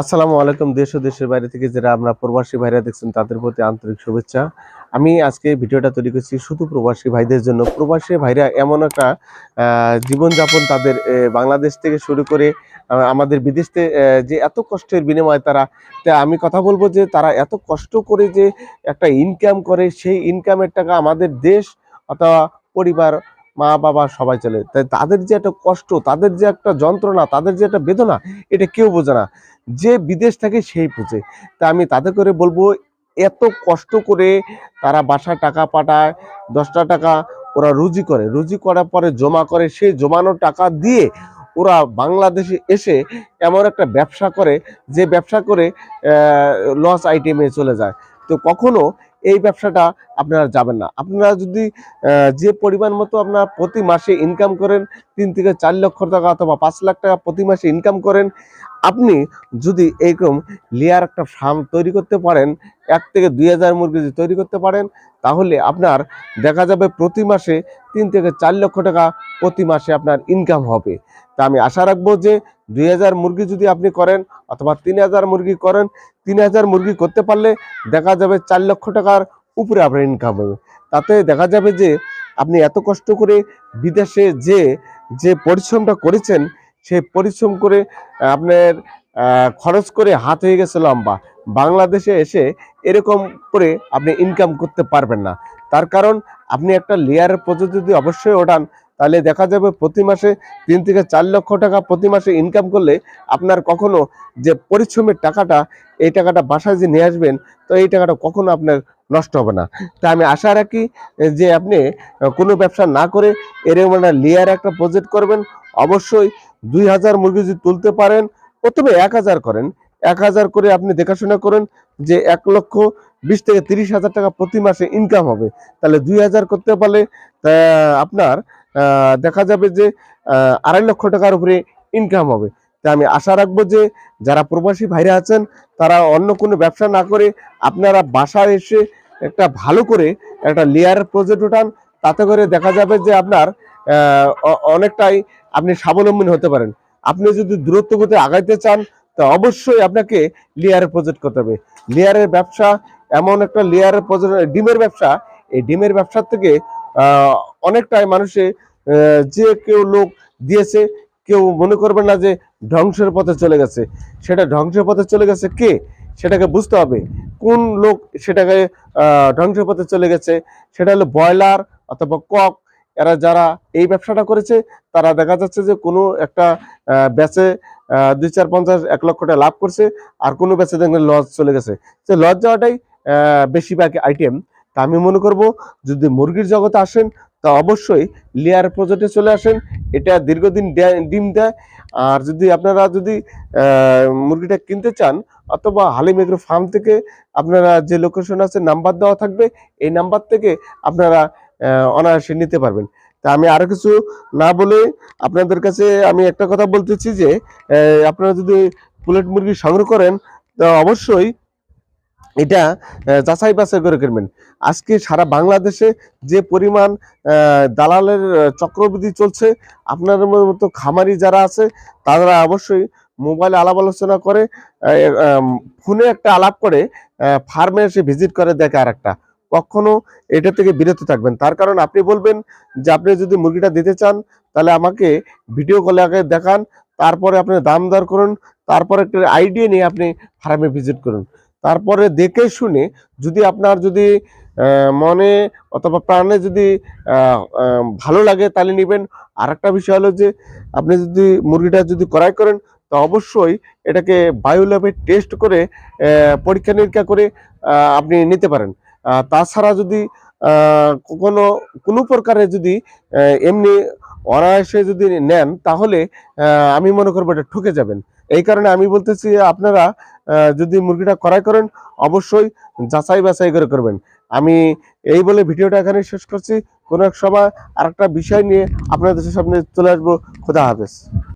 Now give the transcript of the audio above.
আসসালামু আলাইকুম দেশ ও দেশের বাইরে থেকে যারা আমরা প্রবাসী ভাইরা দেখছেন, তাদের প্রতি আন্তরিক শুভেচ্ছা। আমি আজকে ভিডিওটা তৈরি করছি শুধু প্রবাসী ভাইদের জন্য। প্রবাসী ভাইরা এমন একটা জীবনযাপন তাদের বাংলাদেশ থেকে শুরু করে আমাদের বিদেশে যে এত কষ্টের বিনিময়ে তারা, তা আমি কথা বলব যে তারা এত কষ্ট করে যে একটা ইনকাম করে, সেই ইনকামের টাকা আমাদের দেশ অথবা পরিবার মা বাবা সবাই চলে। তাই তাদের যে একটা কষ্ট, তাদের যে একটা যন্ত্রণা, তাদের যে একটা বেদনা, এটা কেউ বোঝে না। যে বিদেশ থাকে সেই বুঝে। তা আমি তাদের করে বলব, এত কষ্ট করে তারা বাসায় টাকা পাঠায়, দশটা টাকা ওরা রুজি করে। রুজি করার পরে জমা করে, সেই জমানো টাকা দিয়ে ওরা বাংলাদেশে এসে এমন একটা ব্যবসা করে, যে ব্যবসা করে লস আইটেমে চলে যায়। তো কখনো এই ব্যবসাটা আপনারা যাবেন না। আপনারা যদি যে পরিমাণ মতো আপনারা প্রতি মাসে ইনকাম করেন, তিন থেকে চার লক্ষ টাকা অথবা পাঁচ লাখ টাকা প্রতি মাসে ইনকাম করেন, আপনি যদি এইরকম লেয়ার একটা ফার্ম তৈরি করতে পারেন, এক থেকে দুই হাজার মুরগি যদি তৈরি করতে পারেন, তাহলে আপনার দেখা যাবে প্রতি মাসে তিন থেকে চার লক্ষ টাকা প্রতি মাসে আপনার ইনকাম হবে। তা আমি আশা রাখব যে দুই হাজার মুরগি যদি আপনি করেন অথবা তিন হাজার মুরগি করেন, তিন হাজার মুরগি করতে পারলে দেখা যাবে চার লক্ষ টাকার উপরে আপনার ইনকাম হবে। তাতে দেখা যাবে যে আপনি এত কষ্ট করে বিদেশে যে যে পরিশ্রমটা করেছেন, সেই পরিশ্রম করে আপনার খরচ করে হাত হয়ে গেছে লম্বা। বাংলাদেশে এসে এরকম করে আপনি ইনকাম করতে পারবেন না। তার কারণ আপনি একটা লেয়ারের পদ্ধতি যদি অবশ্যই ওঠান, তাহলে দেখা যাবে প্রতি মাসে তিন থেকে চার লক্ষ টাকা প্রতি মাসে ইনকাম করলে আপনার কখনো যে পরিশ্রমের টাকাটা, এই টাকাটা বাসায় যে নিয়ে আসবেন, তো এই টাকাটা কখনো আপনার নষ্ট হবে না। তা আমি আশা রাখি যে আপনি কোনো ব্যবসা না করে এরকম একটা লেয়ার একটা প্রজেক্ট করবেন। অবশ্যই দুই হাজার মুরগি যদি তুলতে পারেন, প্রথমে এক হাজার করেন। এক হাজার করে আপনি দেখাশোনা করেন যে এক লক্ষ বিশ থেকে তিরিশ হাজার টাকা প্রতি মাসে ইনকাম হবে। তাহলে দুই হাজার করতে পারলে আপনার দেখা যাবে যে আড়াই লক্ষ টাকার উপরে ইনকাম হবে। তা আমি আশা রাখব যে যারা প্রবাসী ভাইরা আছেন, তারা অন্য কোনো ব্যবসা না করে আপনারা বাসায় এসে একটা ভালো করে একটা লেয়ার প্রজেক্ট উঠান, তাতে করে দেখা যাবে যে আপনার অনেকটাই আপনি স্বাবলম্বী হতে পারেন। আপনি যদি দূরত্ব গতি আগাইতে চান, তা অবশ্যই আপনাকে লেয়ারের প্রজেক্ট করতে হবে। লেয়ারের ব্যবসা, এমন একটা লেয়ারের প্রজেক্ট ডিমের ব্যবসা, এই ডিমের ব্যবসার থেকে অনেকটাই মানুষে যে কেউ লোক দিয়েছে কেউ মনে করবেন না যে ধ্বংসের পথে চলে গেছে। সেটা ধ্বংসের পথে চলে গেছে কে? সেটাকে বুঝতে হবে। কোন লোক সেটাকে ধ্বংসের পথে চলে গেছে? সেটা হলো ব্রয়লার অথবা কক। এরা যারা এই ব্যবসাটা করেছে, তারা দেখা যাচ্ছে যে কোনো একটা ব্যাচে দুই চার পঞ্চাশ, এক লক্ষ টাকা লাভ করছে, আর কোনো ব্যাচে দেখবেন লস চলে গেছে। তো লস যাওয়াটাই বেশিরভাগ আইটেম। তা আমি মনে করব, যদি মুরগির জগতে আসেন তা অবশ্যই লেয়ার প্রজেক্টে চলে আসেন। এটা দীর্ঘদিন ডিম দেয়। আর যদি আপনারা যদি মুরগিটা কিনতে চান, অথবা হালিম এগ্রো ফার্ম থেকে আপনারা যে লোকেশন আছে নাম্বার দেওয়া থাকবে। এই নাম্বার থেকে আপনারা অনায়াসে নিতে পারবেন। তা আমি আরও কিছু না বলে আপনাদের কাছে আমি একটা কথা বলতেছি যে আপনারা যদি পুলেট মুরগি সংগ্রহ করেন, তো অবশ্যই এটা যাচাই বাছাই করে কিনবেন। আজকে সারা বাংলাদেশে যে পরিমাণ দালালের চক্রবৃদ্ধি চলছে, আপনার মতো খামারি যারা আছে, তারা অবশ্যই মোবাইলে আলাপ আলোচনা করে ফোনে একটা আলাপ করে ফার্মে এসে ভিজিট করে দেখে আর একটা কখনো এটা থেকে বিরত থাকবেন। তার কারণ আপনি বলবেন যে, আপনি যদি মুরগিটা দিতে চান, তাহলে আমাকে ভিডিও কলে আগে দেখান, তারপরে আপনি দাম দর করুন, তারপরে একটা আইডিয়া নিয়ে আপনি ফার্মে ভিজিট করুন। তারপরে দেখে শুনে যদি আপনার যদি মনে অথবা প্রাণে যদি ভালো লাগে তাহলে নেবেন। আর একটা বিষয় হলো যে, আপনি যদি মুরগিটা যদি ক্রয় করেন, তো অবশ্যই এটাকে বায়োল্যাবে টেস্ট করে পরীক্ষা নিরীক্ষা করে আপনি নিতে পারেন। তাছাড়া যদি কোনো কোনো প্রকারে যদি এমনি অনায়াসে যদি নেন, তাহলে আমি মনে করব এটা ঠকে যাবেন। এই কারণে আমি বলতেছি আপনারা যদি মুরগিটা ক্রয় করেন, অবশ্যই যাচাই বাছাই করে করবেন। আমি এই বলে ভিডিওটা এখানে শেষ করছি। কোনো এক সময় আরেকটা বিষয় নিয়ে আপনাদের সামনে চলে আসব। খোদা হাফেজ।